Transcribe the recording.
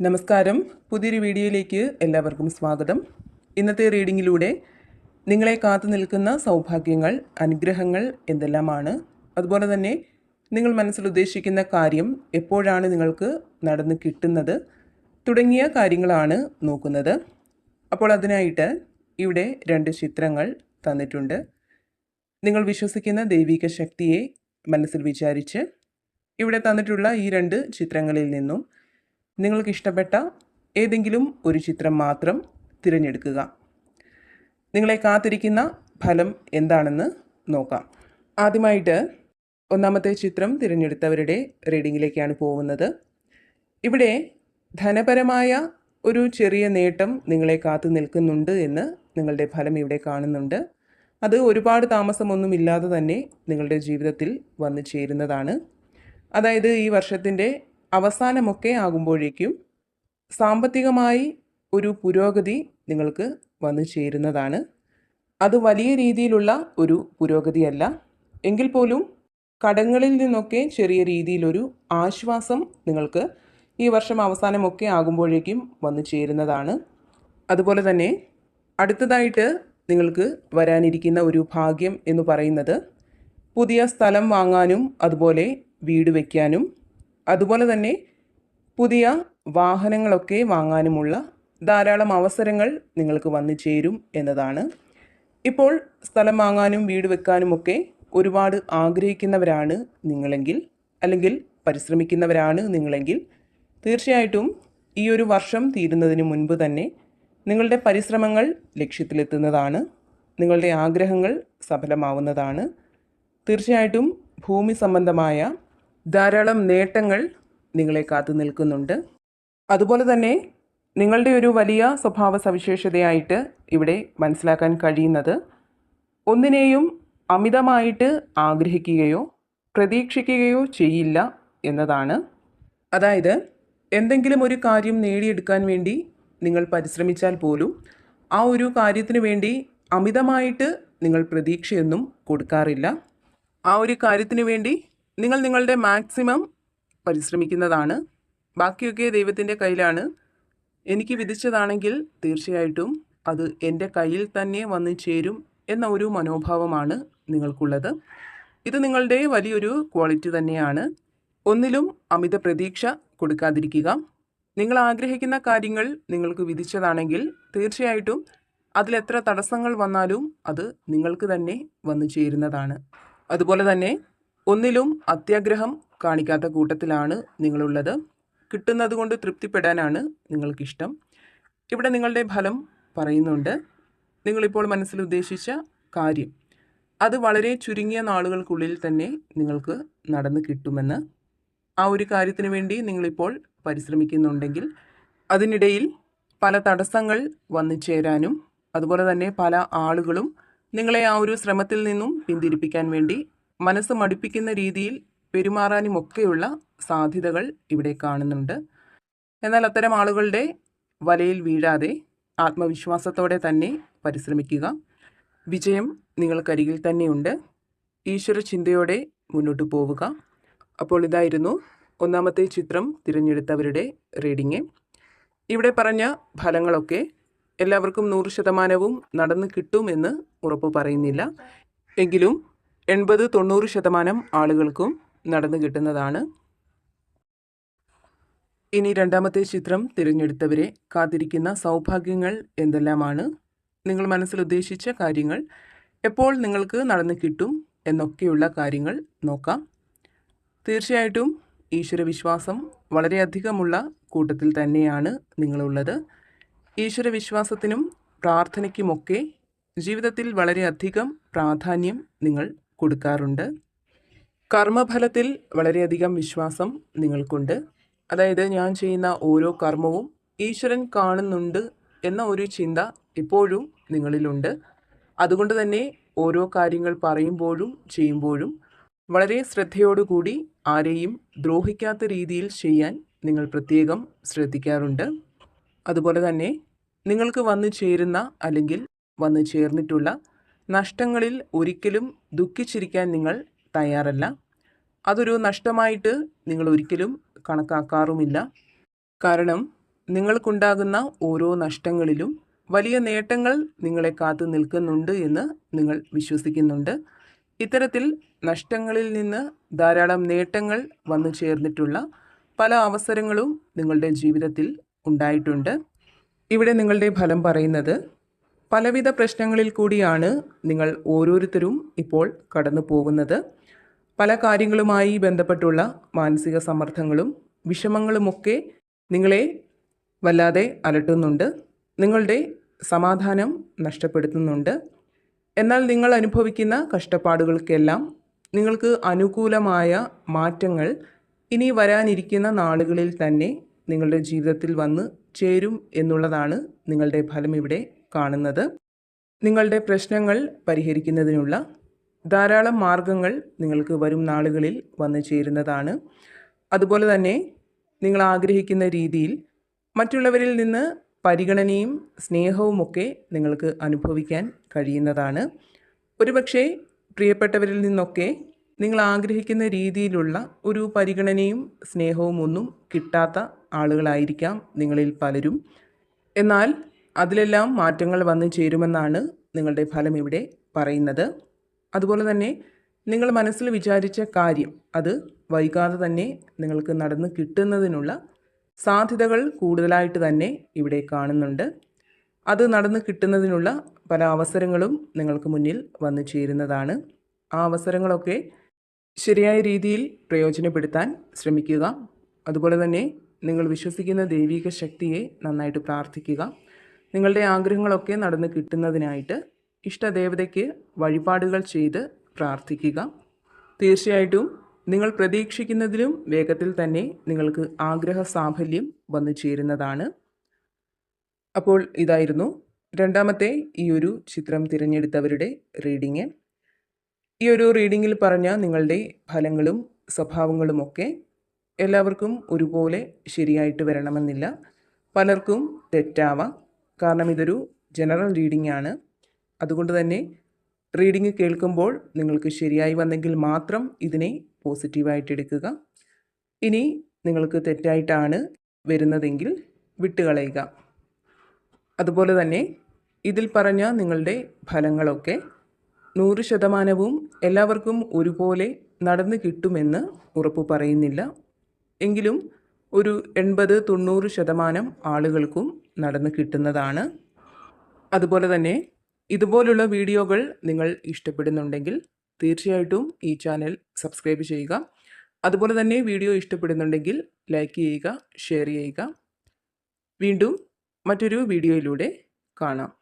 നമസ്കാരം. പുതിയൊരു വീഡിയോയിലേക്ക് എല്ലാവർക്കും സ്വാഗതം. ഇന്നത്തെ റീഡിങ്ങിലൂടെ നിങ്ങളെ കാത്തു നിൽക്കുന്ന സൗഭാഗ്യങ്ങൾ അനുഗ്രഹങ്ങൾ എന്തെല്ലാമാണ്? അതുപോലെ തന്നെ നിങ്ങൾ മനസ്സിൽ ഉദ്ദേശിക്കുന്ന കാര്യം എപ്പോഴാണ് നിങ്ങൾക്ക് നടന്ന് കിട്ടുന്നത് തുടങ്ങിയ കാര്യങ്ങളാണ് നോക്കുന്നത്. അപ്പോൾ അതിനായിട്ട് ഇവിടെ രണ്ട് ചിത്രങ്ങൾ തന്നിട്ടുണ്ട്. നിങ്ങൾ വിശ്വസിക്കുന്ന ദൈവിക ശക്തിയെ മനസ്സിൽ വിചാരിച്ച് ഇവിടെ തന്നിട്ടുള്ള ഈ രണ്ട് ചിത്രങ്ങളിൽ നിന്നും നിങ്ങൾക്ക് ഇഷ്ടപ്പെട്ട ഏതെങ്കിലും ഒരു ചിത്രം മാത്രം തിരഞ്ഞെടുക്കുക. നിങ്ങളെ കാത്തിരിക്കുന്ന ഫലം എന്താണെന്ന് നോക്കാം. ആദ്യമായിട്ട് ഒന്നാമത്തെ ചിത്രം തിരഞ്ഞെടുത്തവരുടെ റീഡിങ്ങിലേക്കാണ് പോകുന്നത്. ഇവിടെ ധനപരമായ ഒരു ചെറിയ നേട്ടം നിങ്ങളെ കാത്തു നിൽക്കുന്നുണ്ട് എന്ന് നിങ്ങളുടെ ഫലം ഇവിടെ കാണുന്നുണ്ട്. അത് ഒരുപാട് താമസമൊന്നുമില്ലാതെ തന്നെ നിങ്ങളുടെ ജീവിതത്തിൽ വന്നു ചേരുന്നതാണ്. അതായത് ഈ വർഷത്തിന്റെ അവസാനമൊക്കെ ആകുമ്പോഴേക്കും സാമ്പത്തികമായി ഒരു പുരോഗതി നിങ്ങൾക്ക് വന്നു ചേരുന്നതാണ്. അത് വലിയ രീതിയിലുള്ള ഒരു പുരോഗതിയല്ല. എങ്കിൽ പോലും കടങ്ങളിൽ നിന്നൊക്കെ ചെറിയ രീതിയിലൊരു ആശ്വാസം നിങ്ങൾക്ക് ഈ വർഷം അവസാനമൊക്കെ ആകുമ്പോഴേക്കും വന്നു ചേരുന്നതാണ്. അതുപോലെ തന്നെ അടുത്തതായിട്ട് നിങ്ങൾക്ക് വരാനിരിക്കുന്ന ഒരു ഭാഗ്യം എന്ന് പറയുന്നത് പുതിയ സ്ഥലം വാങ്ങാനും അതുപോലെ വീട് വയ്ക്കാനും അതുപോലെ തന്നെ പുതിയ വാഹനങ്ങളൊക്കെ വാങ്ങാനുമുള്ള ധാരാളം അവസരങ്ങൾ നിങ്ങൾക്ക് വന്നു ചേരും എന്നതാണ്. ഇപ്പോൾ സ്ഥലം വാങ്ങാനും വീട് വെക്കാനുമൊക്കെ ഒരുപാട് ആഗ്രഹിക്കുന്നവരാണ് നിങ്ങളെങ്കിൽ അല്ലെങ്കിൽ പരിശ്രമിക്കുന്നവരാണ് നിങ്ങളെങ്കിൽ തീർച്ചയായിട്ടും ഈ ഒരു വർഷം തീരുന്നതിന് മുൻപ് തന്നെ നിങ്ങളുടെ പരിശ്രമങ്ങൾ ലക്ഷ്യത്തിലെത്തുന്നതാണ്. നിങ്ങളുടെ ആഗ്രഹങ്ങൾ സഫലമാവുന്നതാണ്. തീർച്ചയായിട്ടും ഭൂമി സംബന്ധമായ ധാരാളം നേട്ടങ്ങൾ നിങ്ങളെ കാത്തു നിൽക്കുന്നുണ്ട്. അതുപോലെ തന്നെ നിങ്ങളുടെ ഒരു വലിയ സ്വഭാവ സവിശേഷതയായിട്ട് ഇവിടെ മനസ്സിലാക്കാൻ കഴിയുന്നത് ഒന്നിനെയും അമിതമായിട്ട് ആഗ്രഹിക്കുകയോ പ്രതീക്ഷിക്കുകയോ ചെയ്യില്ല എന്നതാണ്. അതായത് എന്തെങ്കിലും ഒരു കാര്യം നേടിയെടുക്കാൻ വേണ്ടി നിങ്ങൾ പരിശ്രമിച്ചാൽ പോലും ആ ഒരു കാര്യത്തിന് വേണ്ടി അമിതമായിട്ട് നിങ്ങൾ പ്രതീക്ഷയൊന്നും കൊടുക്കാറില്ല. ആ ഒരു കാര്യത്തിന് വേണ്ടി നിങ്ങൾ നിങ്ങളുടെ മാക്സിമം പരിശ്രമിക്കുന്നതാണ്. ബാക്കിയൊക്കെ ദൈവത്തിന്റെ കയ്യിലാണ്. എനിക്ക് വിധിച്ചതാണെങ്കിൽ തീർച്ചയായിട്ടും അത് എന്റെ കയ്യിൽ തന്നെ വന്നു ചേരും എന്ന ഒരു മനോഭാവമാണ് നിങ്ങൾക്കുള്ളത്. ഇത് നിങ്ങളുടെ വലിയൊരു ക്വാളിറ്റി തന്നെയാണ്. ഒന്നിലും അമിത പ്രതീക്ഷ കൊടുക്കാതിരിക്കുക. നിങ്ങൾ ആഗ്രഹിക്കുന്ന കാര്യങ്ങൾ നിങ്ങൾക്ക് വിധിച്ചതാണെങ്കിൽ തീർച്ചയായിട്ടും അതിലെത്ര തടസ്സങ്ങൾ വന്നാലും അത് നിങ്ങൾക്ക് തന്നെ വന്നു ചേരുന്നതാണ്. അതുപോലെ തന്നെ ഒന്നിലും അത്യാഗ്രഹം കാണിക്കാത്ത കൂട്ടത്തിലാണ് നിങ്ങളുള്ളത്. കിട്ടുന്നത് കൊണ്ട് തൃപ്തിപ്പെടാനാണ് നിങ്ങൾക്കിഷ്ടം. ഇവിടെ നിങ്ങളുടെ ഫലം പറയുന്നുണ്ട്. നിങ്ങളിപ്പോൾ മനസ്സിൽ ഉദ്ദേശിച്ച കാര്യം. അത് വളരെ ചുരുങ്ങിയ നാളുകൾക്കുള്ളിൽ തന്നെ നിങ്ങൾക്ക് നടന്നു കിട്ടുമെന്ന്. ആ ഒരു കാര്യത്തിന് വേണ്ടി നിങ്ങളിപ്പോൾ പരിശ്രമിക്കുന്നുണ്ടെങ്കിൽ അതിനിടയിൽ പല തടസ്സങ്ങൾ വന്നു ചേരാനും അതുപോലെ തന്നെ പല ആളുകളും നിങ്ങളെ ആ ഒരു ശ്രമത്തിൽ നിന്നും പിന്തിരിപ്പിക്കാൻ വേണ്ടി മനസ്സ് മടുപ്പിക്കുന്ന രീതിയിൽ പെരുമാറാനുമൊക്കെയുള്ള സാധ്യതകൾ ഇവിടെ കാണുന്നുണ്ട്. എന്നാൽ അത്തരം ആളുകളുടെ വലയിൽ വീഴാതെ ആത്മവിശ്വാസത്തോടെ തന്നെ പരിശ്രമിക്കുക. വിജയം നിങ്ങൾക്കരികിൽ തന്നെയുണ്ട്. ഈശ്വര ചിന്തയോടെ മുന്നോട്ട് പോവുക. അപ്പോൾ ഇതായിരുന്നു ഒന്നാമത്തെ ചിത്രം തിരഞ്ഞെടുത്തവരുടെ റീഡിങ്. ഇവിടെ പറഞ്ഞ ഫലങ്ങളൊക്കെ എല്ലാവർക്കും നൂറ് ശതമാനവും നടന്നു കിട്ടുമെന്ന് ഉറപ്പ് പറയുന്നില്ല. എങ്കിലും എൺപത് തൊണ്ണൂറ് ശതമാനം ആളുകൾക്കും നടന്നു കിട്ടുന്നതാണ്. ഇനി രണ്ടാമത്തെ ചിത്രം തിരഞ്ഞെടുത്തവരെ കാത്തിരിക്കുന്ന സൗഭാഗ്യങ്ങൾ എന്തെല്ലാമാണ്? നിങ്ങൾ മനസ്സിൽ ഉദ്ദേശിച്ച കാര്യങ്ങൾ എപ്പോൾ നിങ്ങൾക്ക് നടന്നു കിട്ടും എന്നൊക്കെയുള്ള കാര്യങ്ങൾ നോക്കാം. തീർച്ചയായിട്ടും ഈശ്വരവിശ്വാസം വളരെയധികമുള്ള കൂട്ടത്തിൽ തന്നെയാണ് നിങ്ങളുള്ളത്. ഈശ്വരവിശ്വാസത്തിനും പ്രാർത്ഥനയ്ക്കുമൊക്കെ ജീവിതത്തിൽ വളരെയധികം പ്രാധാന്യം നിങ്ങൾ കൊടുക്കാറുണ്ട്. കർമ്മഫലത്തിൽ വളരെയധികം വിശ്വാസം നിങ്ങൾക്കുണ്ട്. അതായത് ഞാൻ ചെയ്യുന്ന ഓരോ കർമ്മവും ഈശ്വരൻ കാണുന്നുണ്ട് എന്ന ഒരു ചിന്ത എപ്പോഴും നിങ്ങളിലുണ്ട്. അതുകൊണ്ട് തന്നെ ഓരോ കാര്യങ്ങൾ പറയുമ്പോഴും ചെയ്യുമ്പോഴും വളരെ ശ്രദ്ധയോടുകൂടി ആരെയും ദ്രോഹിക്കാത്ത രീതിയിൽ ചെയ്യാൻ നിങ്ങൾ പ്രത്യേകം ശ്രദ്ധിക്കാറുണ്ട്. അതുപോലെ തന്നെ നിങ്ങൾക്ക് വന്നു ചേരുന്ന അല്ലെങ്കിൽ വന്നു ചേർന്നിട്ടുള്ള നഷ്ടങ്ങളിൽ ഒരിക്കലും ദുഃഖിച്ചിരിക്കാൻ നിങ്ങൾ തയ്യാറല്ല. അതൊരു നഷ്ടമായിട്ട് നിങ്ങൾ ഒരിക്കലും കണക്കാക്കാറുമില്ല. കാരണം നിങ്ങൾക്കുണ്ടാകുന്ന ഓരോ നഷ്ടങ്ങളിലും വലിയ നേട്ടങ്ങൾ നിങ്ങളെ കാത്തു നിൽക്കുന്നുണ്ട് എന്ന് നിങ്ങൾ വിശ്വസിക്കുന്നുണ്ട്. ഇത്തരത്തിൽ നഷ്ടങ്ങളിൽ നിന്ന് ധാരാളം നേട്ടങ്ങൾ വന്നു ചേർന്നിട്ടുള്ള പല അവസരങ്ങളും നിങ്ങളുടെ ജീവിതത്തിൽ ഉണ്ടായിട്ടുണ്ട്. ഇവിടെ നിങ്ങളുടെ ഫലം പറയുന്നത് പലവിധ പ്രശ്നങ്ങളിൽ കൂടിയാണ് നിങ്ങൾ ഓരോരുത്തരും ഇപ്പോൾ കടന്നു പോകുന്നത്. പല കാര്യങ്ങളുമായി ബന്ധപ്പെട്ടുള്ള മാനസിക സമ്മർദ്ദങ്ങളും വിഷമങ്ങളുമൊക്കെ നിങ്ങളെ വല്ലാതെ അലട്ടുന്നുണ്ട്. നിങ്ങളുടെ സമാധാനം നഷ്ടപ്പെടുത്തുന്നുണ്ട്. എന്നാൽ നിങ്ങൾ അനുഭവിക്കുന്ന കഷ്ടപ്പാടുകൾക്കെല്ലാം നിങ്ങൾക്ക് അനുകൂലമായ മാറ്റങ്ങൾ ഇനി വരാനിരിക്കുന്ന നാളുകളിൽ തന്നെ നിങ്ങളുടെ ജീവിതത്തിൽ വന്ന് ചേരും എന്നുള്ളതാണ് നിങ്ങളുടെ ഫലം ഇവിടെ കാണുന്നത് നിങ്ങളുടെ പ്രശ്നങ്ങൾ പരിഹരിക്കുന്നതിനുള്ള ധാരാളം മാർഗങ്ങൾ നിങ്ങൾക്ക് വരും നാളുകളിൽ വന്നു ചേരുന്നതാണ്. അതുപോലെ തന്നെ നിങ്ങൾ ആഗ്രഹിക്കുന്ന രീതിയിൽ മറ്റുള്ളവരിൽ നിന്ന് പരിഗണനയും സ്നേഹവുമൊക്കെ നിങ്ങൾക്ക് അനുഭവിക്കാൻ കഴിയുന്നതാണ്. ഒരുപക്ഷെ പ്രിയപ്പെട്ടവരിൽ നിന്നൊക്കെ നിങ്ങൾ ആഗ്രഹിക്കുന്ന രീതിയിലുള്ള ഒരു പരിഗണനയും സ്നേഹവും ഒന്നും കിട്ടാത്ത ആളുകളായിരിക്കാം നിങ്ങളിൽ പലരും. എന്നാൽ അതിലെല്ലാം മാറ്റങ്ങൾ വന്നു ചേരുമെന്നാണ് നിങ്ങളുടെ ഫലം ഇവിടെ പറയുന്നത്. അതുപോലെ തന്നെ നിങ്ങൾ മനസ്സിൽ വിചാരിച്ച കാര്യം അത് വൈകാതെ തന്നെ നിങ്ങൾക്ക് നടന്ന് കിട്ടുന്നതിനുള്ള സാധ്യതകൾ കൂടുതലായിട്ട് തന്നെ ഇവിടെ കാണുന്നുണ്ട്. അത് നടന്ന് കിട്ടുന്നതിനുള്ള പല അവസരങ്ങളും നിങ്ങൾക്ക് മുന്നിൽ വന്നു ചേരുന്നതാണ്. ആ അവസരങ്ങളൊക്കെ ശരിയായ രീതിയിൽ പ്രയോജനപ്പെടുത്താൻ ശ്രമിക്കുക. അതുപോലെ തന്നെ നിങ്ങൾ വിശ്വസിക്കുന്ന ദൈവിക ശക്തിയെ നന്നായിട്ട് പ്രാർത്ഥിക്കുക. നിങ്ങളുടെ ആഗ്രഹങ്ങളൊക്കെ നടന്ന് കിട്ടുന്നതിനായിട്ട് ഇഷ്ടദേവതയ്ക്ക് വഴിപാടുകൾ ചെയ്ത് പ്രാർത്ഥിക്കുക. തീർച്ചയായിട്ടും നിങ്ങൾ പ്രതീക്ഷിക്കുന്നതിലും വേഗത്തിൽ തന്നെ നിങ്ങൾക്ക് ആഗ്രഹ സാഫല്യം വന്നു ചേരുന്നതാണ്. അപ്പോൾ ഇതായിരുന്നു രണ്ടാമത്തെ ഈ ഒരു ചിത്രം തിരഞ്ഞെടുത്തവരുടെ റീഡിങ്. ഈ ഒരു റീഡിങ്ങിൽ പറഞ്ഞ നിങ്ങളുടെ ഫലങ്ങളും സ്വഭാവങ്ങളുമൊക്കെ എല്ലാവർക്കും ഒരുപോലെ ശരിയായിട്ട് വരണമെന്നില്ല. പലർക്കും തെറ്റാവാം. കാരണം ഇതൊരു ജനറൽ റീഡിംഗ് ആണ്. അതുകൊണ്ട് തന്നെ റീഡിംഗ് കേൾക്കുമ്പോൾ നിങ്ങൾക്ക് ശരിയായി വന്നെങ്കിൽ മാത്രം ഇതിനെ പോസിറ്റീവായിട്ട് എടുക്കുക. ഇനി നിങ്ങൾക്ക് തെറ്റായിട്ടാണ് വരുന്നതെങ്കിൽ വിട്ടുകളയുക. അതുപോലെ തന്നെ ഇതിൽ പറഞ്ഞ നിങ്ങളുടെ ഫലങ്ങളൊക്കെ നൂറ് ശതമാനവും എല്ലാവർക്കും ഒരുപോലെ നടന്നു കിട്ടുമെന്ന് ഉറപ്പ് പറയുന്നില്ല. എങ്കിലും ഒരു എൺപത് തൊണ്ണൂറ് ശതമാനം ആളുകൾക്കും നടന്ന് കിട്ടുന്നതാണ്. അതുപോലെ തന്നെ ഇതുപോലുള്ള വീഡിയോകൾ നിങ്ങൾ ഇഷ്ടപ്പെടുന്നുണ്ടെങ്കിൽ തീർച്ചയായിട്ടും ഈ ചാനൽ സബ്സ്ക്രൈബ് ചെയ്യുക. അതുപോലെ തന്നെ വീഡിയോ ഇഷ്ടപ്പെടുന്നുണ്ടെങ്കിൽ ലൈക്ക് ചെയ്യുക ഷെയർ ചെയ്യുക. വീണ്ടും മറ്റൊരു വീഡിയോയിലൂടെ കാണാം.